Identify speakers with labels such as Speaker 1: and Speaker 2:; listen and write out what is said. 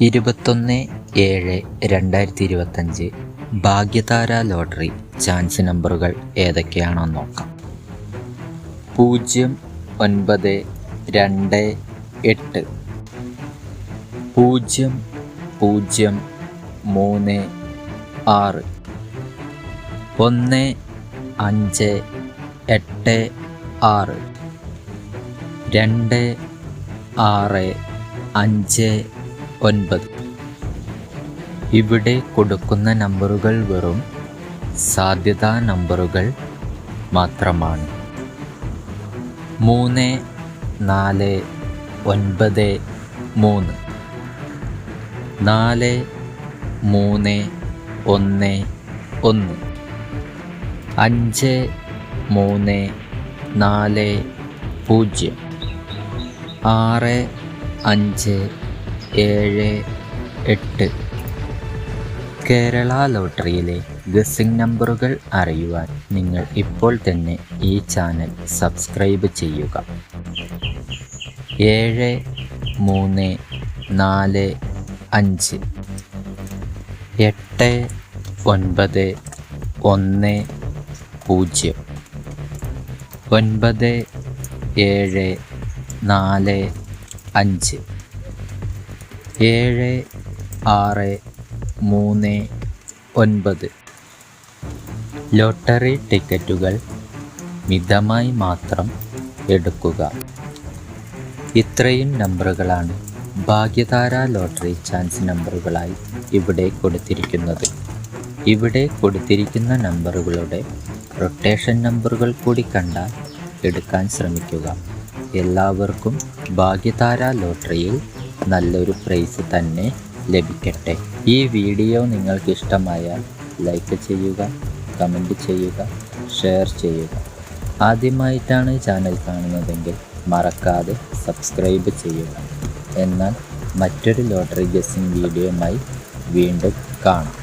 Speaker 1: ഇരുപത്തൊന്ന് ഏഴ് രണ്ടായിരത്തി ഇരുപത്തഞ്ച് ഭാഗ്യതാര ലോട്ടറി ചാൻസ് നമ്പറുകൾ ഏതൊക്കെയാണെന്ന് നോക്കാം. പൂജ്യം ഒൻപത് രണ്ട് എട്ട്. പൂജ്യം പൂജ്യം മൂന്ന് ആറ്. ഒന്ന് അഞ്ച് എട്ട് ആറ്. രണ്ട് ആറ് അഞ്ച് ഒൻപത്. ഇവിടെ കൊടുക്കുന്ന നമ്പറുകൾ വെറും സാധ്യതാ നമ്പറുകൾ മാത്രമാണ്. മൂന്ന് നാല് ഒൻപത് മൂന്ന്. നാല് മൂന്ന് ഒന്ന് ഒന്ന്. അഞ്ച് മൂന്ന് നാല് പൂജ്യം. ആറ് അഞ്ച് ഏഴ് എട്ട്. കേരള ലോട്ടറിയിലെ ഗസിംഗ് നമ്പറുകൾ അറിയുവാൻ നിങ്ങൾ ഇപ്പോൾ തന്നെ ഈ ചാനൽ സബ്സ്ക്രൈബ് ചെയ്യുക. ഏഴ് മൂന്ന് നാല് അഞ്ച്. എട്ട് ഒൻപത് ഒന്ന് പൂജ്യം. ഒൻപത് ഏഴ് നാല് അഞ്ച്. ഏഴ് ആറ് മൂന്ന് ഒൻപത്. ലോട്ടറി ടിക്കറ്റുകൾ മിതമായി മാത്രം എടുക്കുക. ഇത്രയും നമ്പറുകളാണ് ഭാഗ്യതാര ലോട്ടറി ചാൻസ് നമ്പറുകളായി ഇവിടെ കൊടുത്തിരിക്കുന്നത്. ഇവിടെ കൊടുത്തിരിക്കുന്ന നമ്പറുകളുടെ റൊട്ടേഷൻ നമ്പറുകൾ കൂടി കണ്ടാൽ എടുക്കാൻ ശ്രമിക്കുക. എല്ലാവർക്കും ഭാഗ്യതാര ലോട്ടറിയിൽ നല്ലൊരു പ്രൈസ് തന്നെ ലഭിക്കട്ടെ. ഈ വീഡിയോ നിങ്ങൾക്ക് ഇഷ്ടമായാൽ ലൈക്ക് ചെയ്യുക കമന്റ് ചെയ്യുക ഷെയർ ചെയ്യുക. ആദ്യമായിട്ടാണ് ചാനൽ കാണുന്നതെങ്കിൽ മറക്കാതെ സബ്സ്ക്രൈബ് ചെയ്യുക. എന്നാൽ മറ്റൊരു ലോട്ടറി ഗസ്സിംഗ് വീഡിയോയുമായി വീണ്ടും കാണാം.